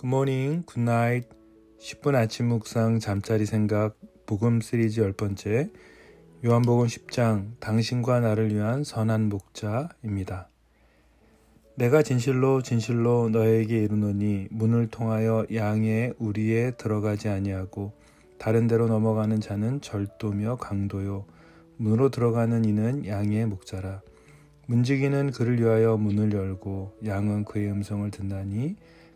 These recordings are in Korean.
굿모닝, 굿나잇, 10분 아침 묵상 잠자리 생각 복음 시리즈 열 번째 요한복음 10장 당신과 나를 위한 선한 목자입니다. 내가 진실로 진실로 너에게 이르노니 문을 통하여 양의 우리에 들어가지 아니하고 다른 데로 넘어가는 자는 절도며 강도요 문으로 들어가는 이는 양의 목자라 문지기는 그를 위하여 문을 열고 양은 그의 음성을 듣나니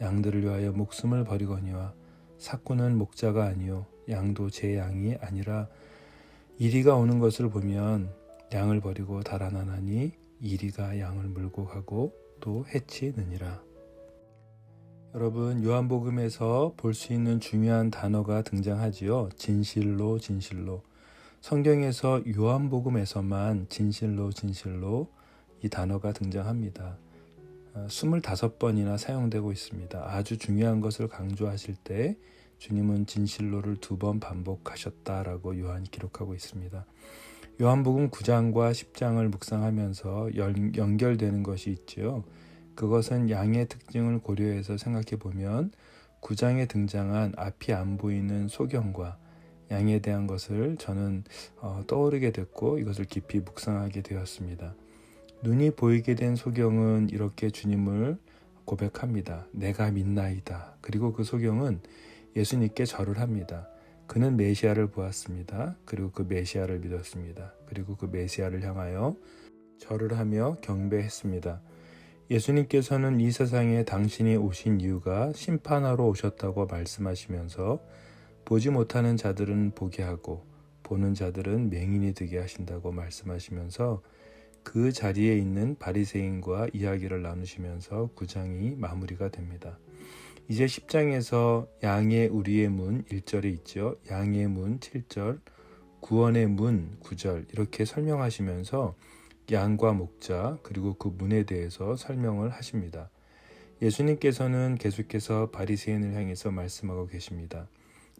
양들을 위하여 목숨을 버리거니와 사꾼은 목자가 아니요 양도 제 양이 아니라 이리가 오는 것을 보면 양을 버리고 달아나나니 이리가 양을 물고 가고 또 해치느니라. 여러분 요한복음에서 볼 수 있는 중요한 단어가 등장하지요. 진실로 진실로. 성경에서 요한복음에서만 진실로 진실로 이 단어가 등장합니다. 25번이나 어, 사용되고 있습니다. 아주 중요한 것을 강조하실 때 주님은 진실로를 두 번 반복하셨다라고 요한이 기록하고 있습니다. 요한복음 9장과 10장을 묵상하면서 연결되는 것이 있지요. 그것은 양의 특징을 고려해서 생각해 보면 9장에 등장한 앞이 안 보이는 소경과 양에 대한 것을 저는 어, 떠오르게 됐고 이것을 깊이 묵상하게 되었습니다. 눈이 보이게 된 소경은 이렇게 주님을 고백합니다. 내가 믿나이다. 그리고 그 소경은 예수님께 절을 합니다. 그는 메시아를 보았습니다. 그리고 그 메시아를 믿었습니다. 그리고 그 메시아를 향하여 절을 하며 경배했습니다. 예수님께서는 이 세상에 당신이 오신 이유가 심판하러 오셨다고 말씀하시면서 보지 못하는 자들은 보게 하고 보는 자들은 맹인이 되게 하신다고 말씀하시면서 그 자리에 있는 바리새인과 이야기를 나누시면서 9장이 마무리가 됩니다. 이제 10장에서 양의 우리의 문 1절에 있죠. 양의 문 7절, 구원의 문 9절 이렇게 설명하시면서 양과 목자 그리고 그 문에 대해서 설명을 하십니다. 예수님께서는 계속해서 바리새인을 향해서 말씀하고 계십니다.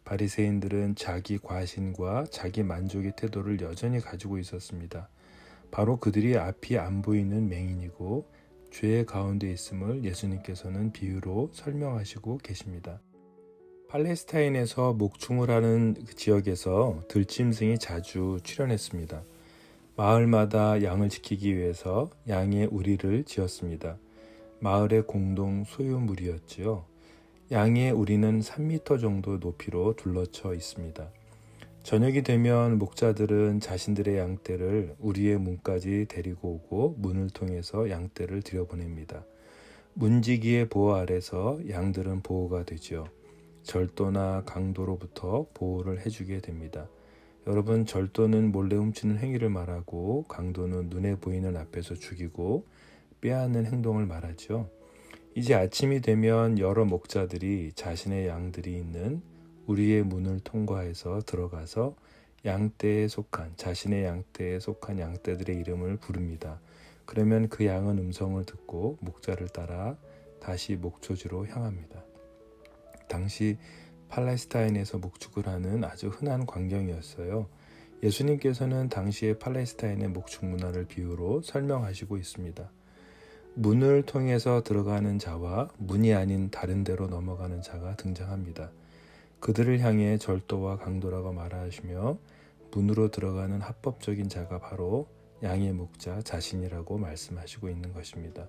바리새인들은 자기 과신과 자기 만족의 태도를 여전히 가지고 있었습니다. 바로 그들이 앞이 안 보이는 맹인이고 죄의 가운데 있음을 예수님께서는 비유로 설명하시고 계십니다. 팔레스타인에서 목충을 하는 그 지역에서 들짐승이 자주 출현했습니다. 마을마다 양을 지키기 위해서 양의 우리를 지었습니다. 마을의 공동 소유물이었지요. 양의 우리는 3미터 정도 높이로 둘러쳐 있습니다. 저녁이 되면 목자들은 자신들의 양떼를 우리의 문까지 데리고 오고 문을 통해서 양떼를 들여보냅니다. 문지기의 보호 아래서 양들은 보호가 되지요. 절도나 강도로부터 보호를 해주게 됩니다. 여러분, 절도는 몰래 훔치는 행위를 말하고 강도는 눈에 보이는 앞에서 죽이고 빼앗는 행동을 말하죠. 이제 아침이 되면 여러 목자들이 자신의 양들이 있는 우리의 문을 통과해서 들어가서 양떼에 속한 자신의 양떼에 속한 양떼들의 이름을 부릅니다. 그러면 그 양은 음성을 듣고 목자를 따라 다시 목초지로 향합니다. 당시 팔레스타인에서 목축을 하는 아주 흔한 광경이었어요. 예수님께서는 당시의 팔레스타인의 목축 문화를 비유로 설명하시고 있습니다. 문을 통해서 들어가는 자와 문이 아닌 다른 데로 넘어가는 자가 등장합니다. 그들을 향해 절도와 강도라고 말하시며 문으로 들어가는 합법적인 자가 바로 양의 목자 자신이라고 말씀하시고 있는 것입니다.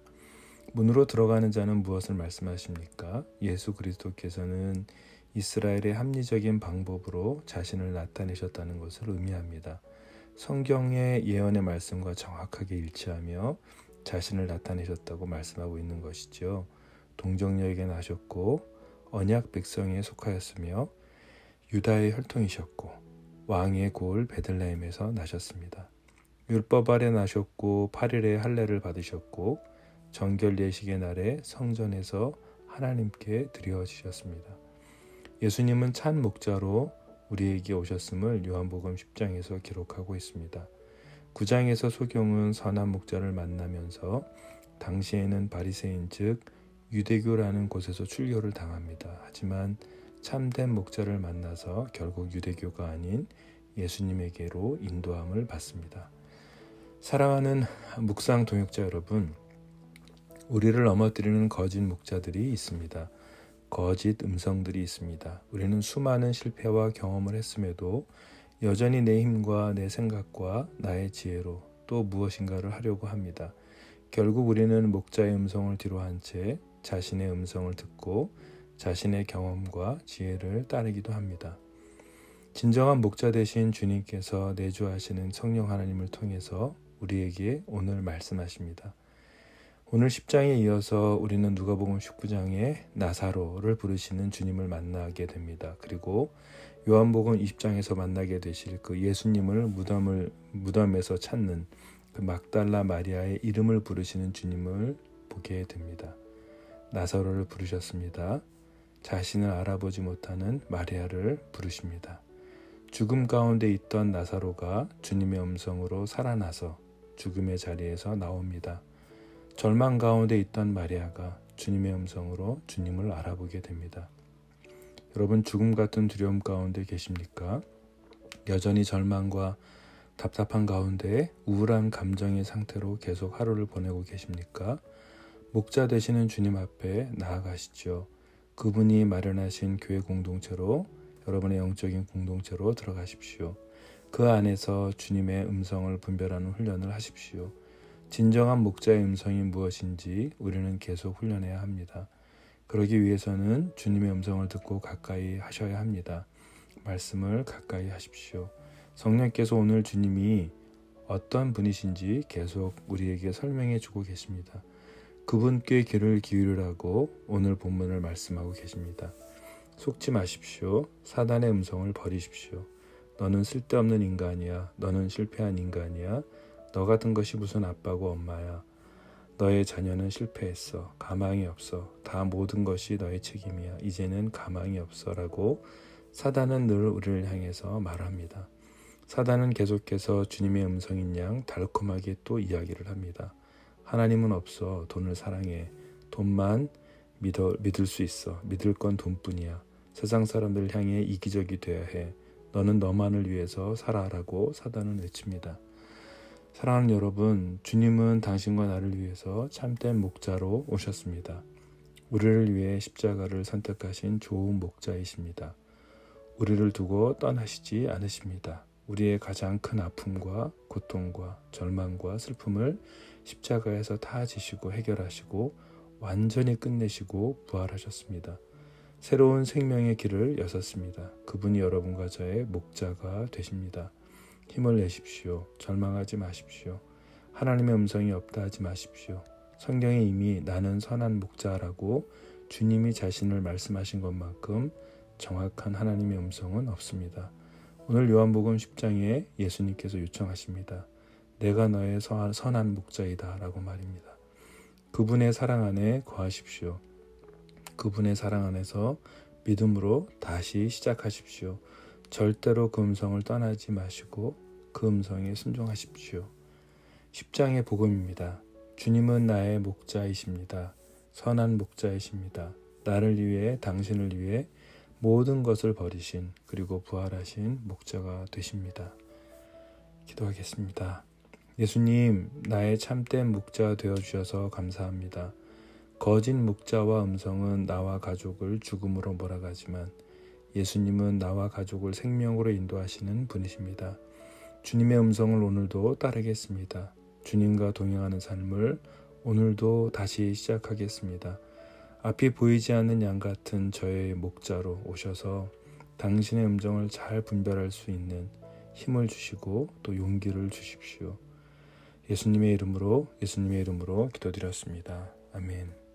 문으로 들어가는 자는 무엇을 말씀하십니까? 예수 그리스도께서는 이스라엘의 합리적인 방법으로 자신을 나타내셨다는 것을 의미합니다. 성경의 예언의 말씀과 정확하게 일치하며 자신을 나타내셨다고 말씀하고 있는 것이죠. 동정녀에게 나셨고 언약 백성에 속하였으며 유다의 혈통이셨고 왕의 고을 베들레헴에서 나셨습니다. 율법 아래 나셨고 8일에 할례를 받으셨고 정결 예식의 날에 성전에서 하나님께 드려지셨습니다. 예수님은 찬 목자로 우리에게 오셨음을 요한복음 10장에서 기록하고 있습니다. 9장에서 소경은 선한 목자를 만나면서 당시에는 바리새인 즉 유대교라는 곳에서 출교를 당합니다. 하지만 참된 목자를 만나서 결국 유대교가 아닌 예수님에게로 인도함을 받습니다. 사랑하는 묵상 동역자 여러분, 우리를 넘어뜨리는 거짓 목자들이 있습니다. 거짓 음성들이 있습니다. 우리는 수많은 실패와 경험을 했음에도 여전히 내 힘과 내 생각과 나의 지혜로 또 무엇인가를 하려고 합니다. 결국 우리는 목자의 음성을 뒤로한 채 자신의 음성을 듣고 자신의 경험과 지혜를 따르기도 합니다. 진정한 목자 되신 주님께서 내주하시는 성령 하나님을 통해서 우리에게 오늘 말씀하십니다. 오늘 10장에 이어서 우리는 누가복음 19장에 나사로를 부르시는 주님을 만나게 됩니다. 그리고 요한복음 20장에서 만나게 되실 그 예수님을 무덤을 무덤에서 찾는 그 막달라 마리아의 이름을 부르시는 주님을 보게 됩니다. 나사로를 부르셨습니다. 자신을 알아보지 못하는 마리아를 부르십니다. 죽음 가운데 있던 나사로가 주님의 음성으로 살아나서 죽음의 자리에서 나옵니다. 절망 가운데 있던 마리아가 주님의 음성으로 주님을 알아보게 됩니다. 여러분 죽음 같은 두려움 가운데 계십니까? 여전히 절망과 답답한 가운데 우울한 감정의 상태로 계속 하루를 보내고 계십니까? 목자 되시는 주님 앞에 나아가시죠. 그분이 마련하신 교회 공동체로 여러분의 영적인 공동체로 들어가십시오. 그 안에서 주님의 음성을 분별하는 훈련을 하십시오. 진정한 목자의 음성이 무엇인지 우리는 계속 훈련해야 합니다. 그러기 위해서는 주님의 음성을 듣고 가까이 하셔야 합니다. 말씀을 가까이 하십시오. 성령께서 오늘 주님이 어떤 분이신지 계속 우리에게 설명해 주고 계십니다. 그분께 귀를 기울이라고 오늘 본문을 말씀하고 계십니다. 속지 마십시오. 사단의 음성을 버리십시오. 너는 쓸데없는 인간이야. 너는 실패한 인간이야. 너 같은 것이 무슨 아빠고 엄마야. 너의 자녀는 실패했어. 가망이 없어. 다 모든 것이 너의 책임이야. 이제는 가망이 없어 라고 사단은 늘 우리를 향해서 말합니다. 사단은 계속해서 주님의 음성인 양 달콤하게 또 이야기를 합니다. 하나님은 없어. 돈을 사랑해. 돈만 믿어, 믿을 수 있어. 믿을 건 돈뿐이야. 세상 사람들을 향해 이기적이 되어야 해. 너는 너만을 위해서 살아라고 사단은 외칩니다. 사랑하는 여러분, 주님은 당신과 나를 위해서 참된 목자로 오셨습니다. 우리를 위해 십자가를 선택하신 좋은 목자이십니다. 우리를 두고 떠나시지 않으십니다. 우리의 가장 큰 아픔과 고통과 절망과 슬픔을 십자가에서 다 지시고 해결하시고 완전히 끝내시고 부활하셨습니다. 새로운 생명의 길을 여셨습니다. 그분이 여러분과 저의 목자가 되십니다. 힘을 내십시오. 절망하지 마십시오. 하나님의 음성이 없다 하지 마십시오. 성경에 이미 나는 선한 목자라고 주님이 자신을 말씀하신 것만큼 정확한 하나님의 음성은 없습니다. 오늘 요한복음 10장에 예수님께서 요청하십니다. 내가 너의 선한 목자이다 라고 말입니다. 그분의 사랑 안에 거하십시오. 그분의 사랑 안에서 믿음으로 다시 시작하십시오. 절대로 그 음성을 떠나지 마시고 그 음성에 순종하십시오. 10장의 복음입니다. 주님은 나의 목자이십니다. 선한 목자이십니다. 나를 위해 당신을 위해 모든 것을 버리신 그리고 부활하신 목자가 되십니다. 기도하겠습니다. 예수님, 나의 참된 목자 되어 주셔서 감사합니다. 거짓 목자와 음성은 나와 가족을 죽음으로 몰아가지만 예수님은 나와 가족을 생명으로 인도하시는 분이십니다. 주님의 음성을 오늘도 따르겠습니다. 주님과 동행하는 삶을 오늘도 다시 시작하겠습니다. 앞이 보이지 않는 양 같은 저의 목자로 오셔서 당신의 음정을 잘 분별할 수 있는 힘을 주시고 또 용기를 주십시오. 예수님의 이름으로 예수님의 이름으로 기도드렸습니다. 아멘.